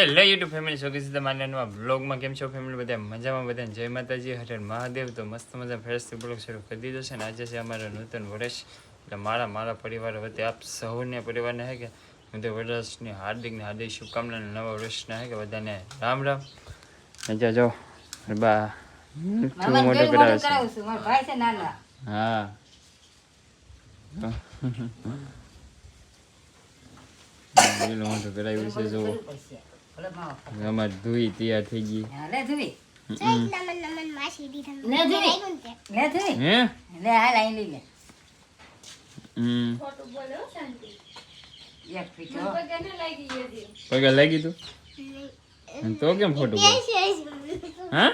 Hello YouTube family શોકી સીધા માન્યાના બ્લોગમાં કેમ છો ફેમિલી? બધા મજામાં બધા જય માતાજી. હરે મહાદેવ. તો મસ્ત મજા ફ્રેશથી બ્લોગ શરૂ કરી દીધો છે ને આજે છે અમારો નૂતન વર્ષ. એટલે મારા મારા પરિવાર વતી આપ સૌને પરિવારને હે કે નૂતન વર્ષની હાર્દિક ને હાર્દિક શુભકામના નવા વર્ષના હે કે બધાને રામ રામ. આજે જો બા મીઠું મોટો કરાવે છે? મારો ભાઈ છે નાનો હા. મોટો કરાવ્યું છે જો કરવું પડશે. ભલે મામા. અમારે ધોઈ તૈયાર થઈ ગઈ. હા, લે ધુવી હમ. લે ધુવી લે ધુવી હે? લે હાલ આઈ લઈ લે. હમ. એક પીછો પગે લાગી તું? અને તો કેમ ખોટું બોલ? હા?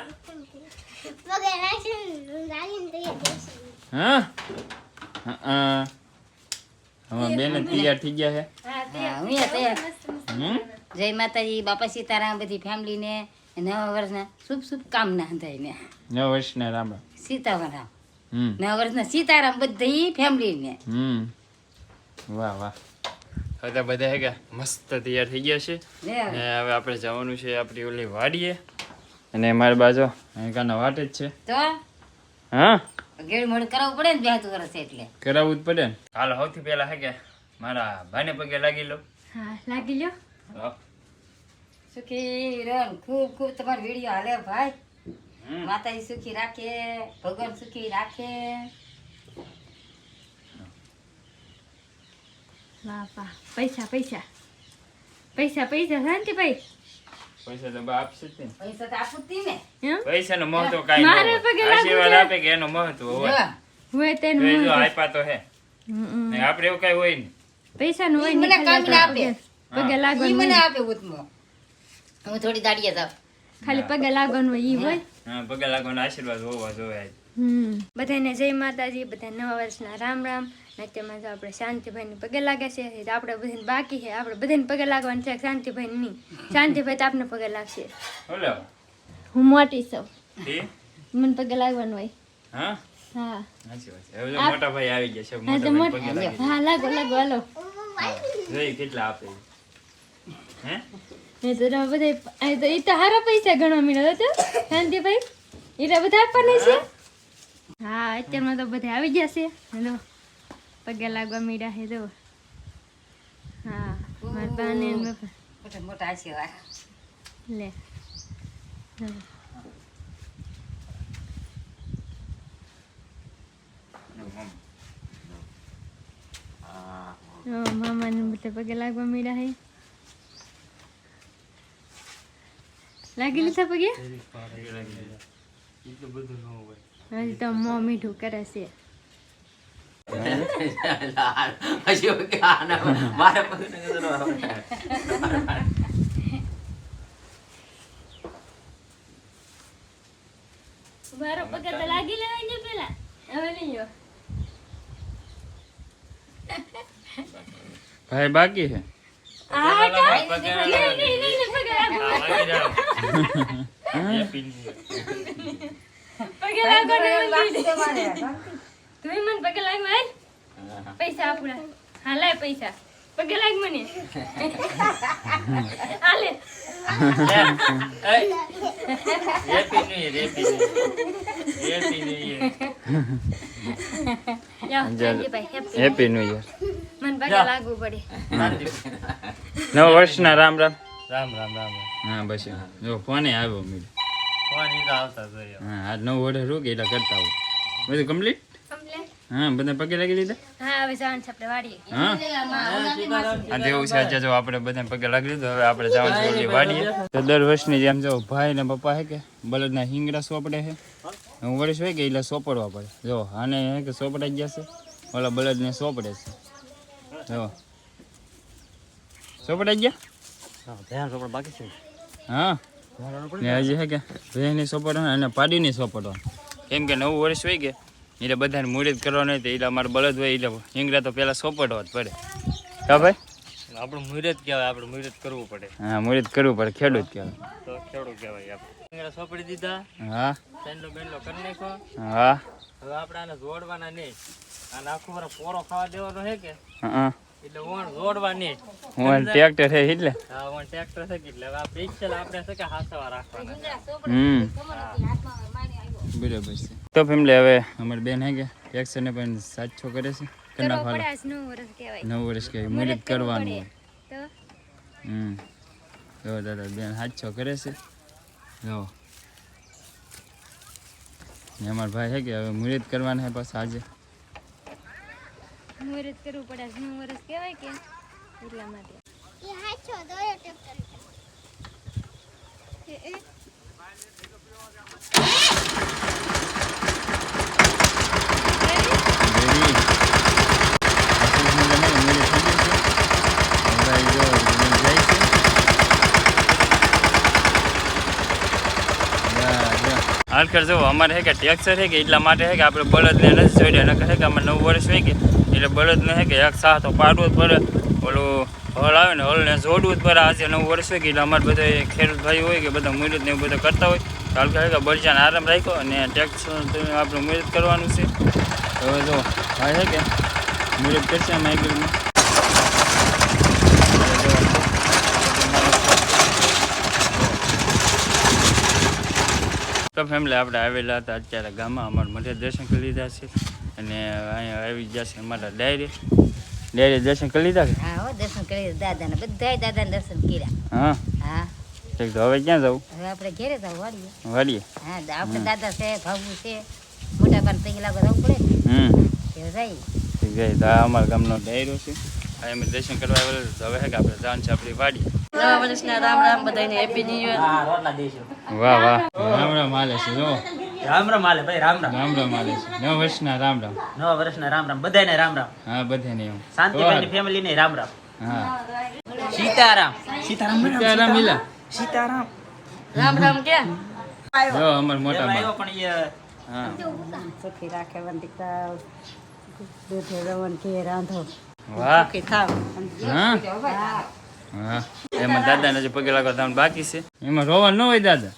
હા? હા અમારા બેન તૈયાર થઈ ગયા છે હા હું એ તૈયાર. હમ? જય માતાજી બાપા સીતારામ બધી ફેમિલી ને નવા વર્ષના શુભ શુભ કામના થાય ને નવ વર્ષના રામ રામ. સીતારામ નવા વર્ષના સીતારામ બધી ફેમિલીને. હમ. વાહ વાહ. હવે બધા હે મસ્ત તૈયાર થઈ ગયા છે. ને હવે આપણે જવાનું છે આપણી ઓલી વાડીએ. અને મારી બાજુ અહીં વાટ જ છે. તો? હા? ગેડ મોડ કરાવવું પડે ને બેહતું વર્ષ એટલે. કરાવવું જ પડે ને. હાલ સૌથી પહેલા હે કે મારા ભાઈને પગે લાગી લો. હા લાગી લો હા. સુખી રહો ખૂબ ખૂબ તમારો વીડિયો હાલે ભાઈ. માતાજી સુખી રાખે ભગવાન સુખી રાખે. વાહ વાહ. પૈસા પૈસા. પૈસા શાંતિ ભાઈ? પૈસા તો આપશે જ પૈસા તો આપું જ ને. પૈસા નું મહત્વ કાંઈ મારે પગે આશીર્વાદ આપે કે એનું મહત્વ હોય. હોય તેન તો એ જો આપ્યા તો હે. આપણે એવું કઈ હોય ને. પૈસા નું હોય મને કામ આપે. પગે- પગે લાગવાનું મને આપે ઉતમો. હું થોડી દાડીએ જાવ ખાલી પગે લાગવાનું હોય ઈ હોય? હા પગે લાગવાનો આશીર્વાદ હોવા જોઈએ હમ. બધાને જય માતાજી બધા નવા વર્ષના રામ રામ. ને તો આપણે શાંતિભાઈને પગે લાગે છે આપણે બધાને બાકી છે. આપણે બધાને પગે લાગવાનું છે શાંતિભાઈ નહીં. શાંતિભાઈ તો આપને પગે લાગશે. હું મોટી છું. મને પગે લાગવાનું હોય. હા? હા. મોટા ભાઈ આવી ગયા છે હા તો મોટા હા લાગો લાગો હાલો. કેટલા આપે. હે? એ તો બધા એ તો એ તો પૈસા મળ્યો શાંતિભાઈ? બધા આપવાના છે? હા અત્યારમાં તો બધા આવી ગયા છે. હેલો પગે લાગવા મળ્યા હે તો હા મારા બાને મોટા લે. હા. હા મામાને બધા પગે લાગવા મીડા છે. લાગી લીધા પગે? હજી તો મોં મીઠું કરે છે. મારો પગે તો લાગી લેવાય ને પેલા. હવે નહીં ભાઈ બાકી છે? આ તો પગે નહીં, નહીં, નહીં, નહીં, પગે લાગો. મારે. મને હાલ. પૈસા આપણા. હા લાય પૈસા. પગે લાગ મને. હાલે યો, Shantibhai, happy. Happy new year મને પગે લાગવું પડે. નવ વર્ષના રામ રામ. રામ રામ રામ હા બસ જો ફોને આવ્યો મીડ ફોન ઈ તો આવતા જોઈએ હા આજ નવ ઓર્ડર રૂકે એટલે કરતા બધું કમ્પ્લીટ હા બધા પગે લાગી લીધા? હા હવે જવાનું છે આપણે વાડીએ. હા? આ છે આજે જો આપણે બધાને પગે લાગી લીધું હવે આપણે જવાનું છે વાડીએ. તો દર વર્ષની જેમ જો ભાઈ ને પપ્પા હે કે બળદના હિંગડા સોપડે છે હું વર્ષ હોય કે એટલે સોપડવા પડે. જો આને કે સોપડાઈ ગયા છે? ઓલા બળદને સોપડે છે. જો. સોપડાઈ ગયા? બાકી છે. હા. ને હજી હે કે? ભેંની સોપડવા અને પાડીની સોપડવા કેમ કે નવું વર્ષ હોય કે એટલે બધાને મુહૂર્ત કરવાનું હોય એટલે અમારે બળદ હોય એટલે હિંગડા તો પહેલાં સોપડવા જ પડે. હા ભાઈ? આપણું મુહૂર્ત કહેવાય આપણે મુહૂર્ત કરવું પડે. હા મુહૂર્ત કરવું પડે ખેડૂત કહેવાય. તો ખેડૂત કહેવાય આપણે. સોપડી દીધા હા. પેન્ડો બેન્ડો કરી નાખો હા. હવે આપણે આને જોડવાના નહીં. આને આખું વર પોરો ખાવા દેવાનો છે કે? હા. એટલે ઓણ જોડવાની જ. હું ટ્રેક્ટર છે એટલે? હા ઓણ ટ્રેક્ટર છે કે એટલે હવે આ પિક્ચર આપણે છે કે હાથવા રાખવાના. હમ. બરાબર છે. તો ફેમિલી હવે અમારી બેન હે કે? ટેક્સર ને પણ સાચો કરે છે. કરી નાખો હાલો. પડાશનું વરસ કહેવાય નવ વર્ષ કે મુહૂર્ત કરવાનું હોય તો હમ જો દાદા બેન સાચો કરે છે જો ને અમારા ભાઈ છે કે હવે મુહૂર્ત કરવાના છે બસ આજે મુહૂર્ત કરવું પડાશનું વરસ કહેવાય કે એટલા માટે રેડી હાલ કર જો અમારે હે કે ટેક્સર છે કે એટલા માટે હે કે આપણે બળદને નથી જોડ્યા. નકર છે કે અમારે નવ વર્ષ હોય કે એટલે બળદને હે કે એક સાથ પાડવું જ પડે. ઓલું હળ આવે ને હળને જોડવું જ પડે. આજે નવ વર્ષ હોય કે એટલે અમારે બધા ખેડૂત ભાઈ હોય કે બધા મુહૂર્ત ને એવું બધું કરતા હોય. તો હાલ કરે કે બળજાને આરામ રાખ્યો અને ટેક્સ આપણે મુહૂર્ત કરવાનું છે. હવે જો, ભાઈ હે કે મુહૂર્ત કરશે અમે આગળમાં તો ફેમિલી આપણે આવેલા હતા અત્યારે ગામમાં અમારા મઠે દર્શન કરી લીધા છે. અને અહીંયા આવી જશે અમારા ડાયરી. ડાયરી દર્શન કરી લીધા કે હા હો દર્શન કરી દાદાને બધાય દાદાને દર્શન કર્યા. હા? હા. તો હવે ક્યાં જવું હવે આપણે ઘેરે જવું વાળીએ વાડીએ? હા આપણે દાદા છે ભાવુ છે મોટા પાન લાગો જવું પડે હમ. જઈ જઈ તો અમારા ગામનો ડાયરો છે. અમે દર્શન કરવા આવેલા તો હવે કે આપણે જવાનું છે આપણી વાડી નવા વર્ષના રામ રામ બધાને હેપી ન્યુ યર વાહ વાહ. રામ રામ હાલે છે જો. રામ રામ હાલે ભાઈ રામ રામ. રામ રામ હાલે છે. નવ વર્ષના રામ રામ. નવા વર્ષના રામ રામ બધાને રામ રામ. હા બધાને એવું શાંતિભાઈ ફેમિલી ને રામ રામ. હા. સીતારામ. સીતારામ સીતારામ મિલા. સીતારામ. રામ રામ ક્યાં જો અમાર મોટા બા પણ એ હા. સુખી રાખે વંતિકા દૂધે રવણ કે રાંધો. વાહ. કે થાવ. હા. હા. એમાં દાદાને હજી પગે લાગવા તમને બાકી છે. એમાં રોવા ન હોય દાદા.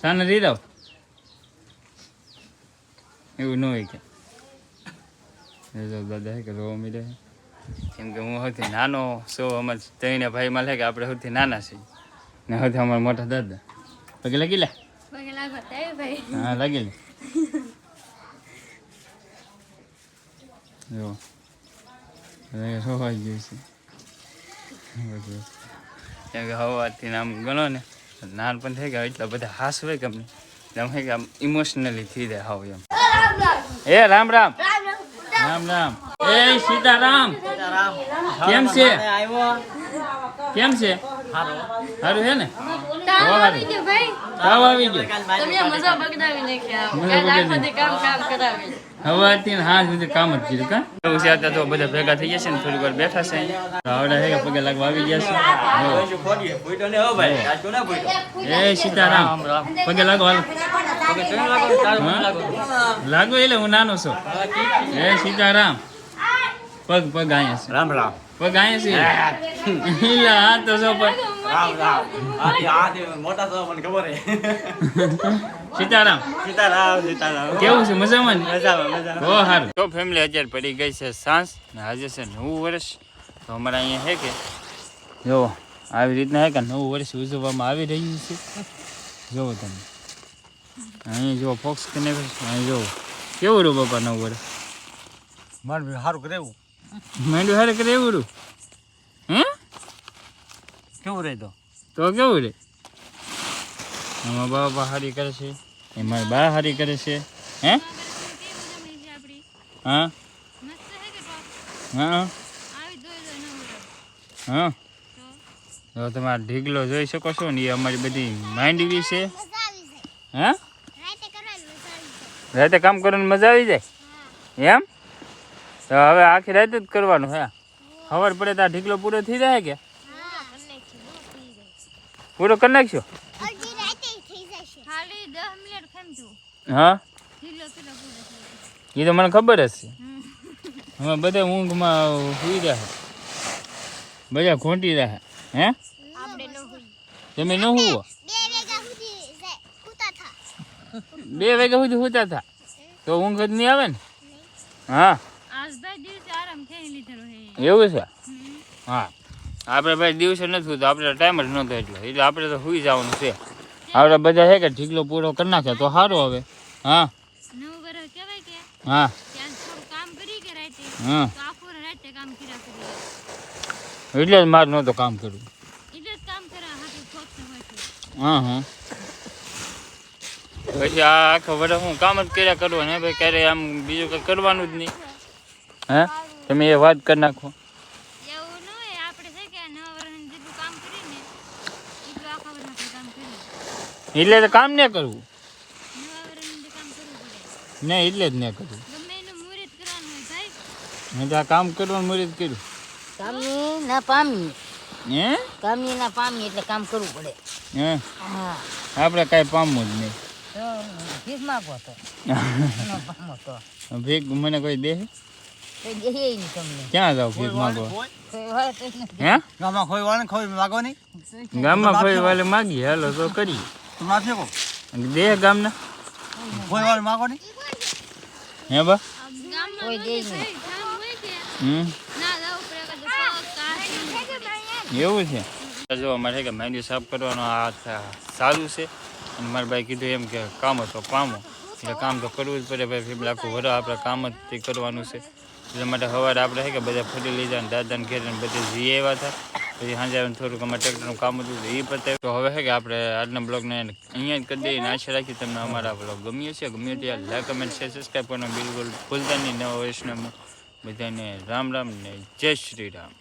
સાને રહી જાવ એવું ન હોય કે. દાદા હે કે રોવા છે. કેમ કે હું સૌથી નાનો છો અમારે ત્રણે ભાઈમાં લે કે આપણે સૌથી નાના છીએ. ને સૌથી અમારા મોટા દાદા. પગે લાગી લે? ભાઈ. હા લાગી લે. રોવા ગયું છે. કેમ કે હવાથી આમ ગણો ને નાનપણ થઈ ગયા એટલા બધા હાસ હોય કે આમ કે આમ ઇમોશનલી થઈ જાય હાવ એમ. એ રામ રામ. રામ રામ. એ સીતારામ. કેમ છે? કેમ છે? હારો સારું છે ને તાવ આવી ગયો. ગયો તમે મજા બગડાવી નાખ્યા કામ કામ કરાવી. હવાથી હાથ સુધી કામ જ કર્યું કા? એવું તો બધા ભેગા થઈ જશે ને વાર બેઠા છે. આવડા પગે લાગવા આવી ગયા છે? એ સીતારામ પગે લાગો લાગો એટલે હું નાનો છું. એ સીતારામ. પગ પગ આયા છે. રામ રામ. પગ આયા છે? તો જો રામ રામ. આથી આથી મોટા છો મને ખબર હે. સીતારામ. સીતારામ સીતારામ. કેવું છે? મજામાં મજામાં મજામાં. બહુ સારું. તો ફેમિલી અત્યારે પડી ગઈ છે સાંસ ને આજે છે નવું વર્ષ. તો અમારા અહીંયા હે કે? જો આવી રીતના હે કે નવું વર્ષ ઉજવવામાં આવી રહ્યું છે. જોવો તમે. અહીં જો ફોક્સ કનેક્ટ અહીં જોવો કેવું રહ્યું બાપા નવું વર્ષ? મારું સારું કરેવું માંડ્યું હારે કરે એવું રહ્યું કેવું રહે તો તો કેવું રે? એમાં બા હારી કરે છે. એમાં બા હારી કરે છે. હે? હા? હે? હા? તો તમે આ ઢીગલો જોઈ શકો છો ને, એ અમારી બધી માંડવી છે. હા? રાતે કામ કરવાની મજા આવી જાય? એમ? તો હવે આખી રાતે જ કરવાનું, હે. ખબર પડે તો આ ઢીગલો પૂરો થઈ જાય કે? પૂરો કરી નાખશો? હા? એ તો મને ખબર જ છે. હવે બધા ઊંઘમાં સુઈ રહ્યા. બધા ખોટી રહ્યા. હે? તમે ન હુવો. બે વાગ્યા સુધી સુતા હતા તો ઊંઘ જ નહીં આવે ને? હા. આજ ભાઈ દિવસે આરામ થઈ લીધેલો હે. એવું છે? હા. આપણે ભાઈ દિવસે નથી તો આપણે ટાઈમ જ નહોતો એટલો. એટલે આપણે તો સુઈ જવાનું છે. આપણે બધા છે કે ઢીકલો પૂરો કરી નાખ્યા તો સારું હવે. હા. હા. હા. એટલે જ મારે નહોતું કામ કરવું. હા હા પછી આ આખો વર્ષ હું કામ જ કર્યા કરવાનું ને ભાઈ ક્યારે આમ બીજું કંઈ કરવાનું જ નહીં. હે? તમે એ વાત કરી નાખો એવું ન હોય આપણે છે કે નવ વર્ષ જેટલું કામ કરીને એટલું આખા વર્ષ આપણે કામ કરીએ એટલે તો કામ ન કરવું. નહીં એટલે જ ન કરવું. મેં તો આ કામ કરવાનું મુરત કર્યું. કામી ના પામી. હે? કામી ના પામી એટલે કામ કરવું પડે. હે? હા. આપણે કાંઈ પામવું જ નહીં. ભીખ માગો તો. પામો તો. ભીખ મને કોઈ દે? ક્યાં જાવ ભીખ નથી. હે? ગામમાં ખોઈ વાળે ખોઈ માગો નહીં? ગામમાં કોઈ વાલે માગી હાલો તો કરી દે ગામના? માગો હે બા? કોઈ દે નહીં. કામ હોય કે? હમ. જવું એવું છે? જો અમારે કે મહેંદી સાફ કરવાનો આ સારું છે. અને મારા ભાઈ કીધું એમ કે કામ હતો પામો. એટલે કામ તો કરવું જ પડે ભાઈ ફીબલા આખું વર આપણે કામ જ તે કરવાનું છે. એટલે માટે સવારે આપણે છે કે બધા ફરી લઈ જાય દાદાને ઘેર ને બધે જઈ આવ્યા હતા પછી સાંજે આવીને થોડુંક અમારે ટ્રેક્ટરનું કામ હતું તો એ પતે તો હવે છે કે આપણે આજના બ્લોગને અહીંયા જ કરી દઈએ આશા રાખી તમને અમારા બ્લોગ ગમ્યો છે ગમ્યો ત્યાં લાઈક, કમેન્ટ, શેર, સબસ્ક્રાઈબ કરવાનું બિલકુલ ભૂલતા નહીં. નવા વર્ષના બધાને રામ રામ ને જય શ્રી રામ.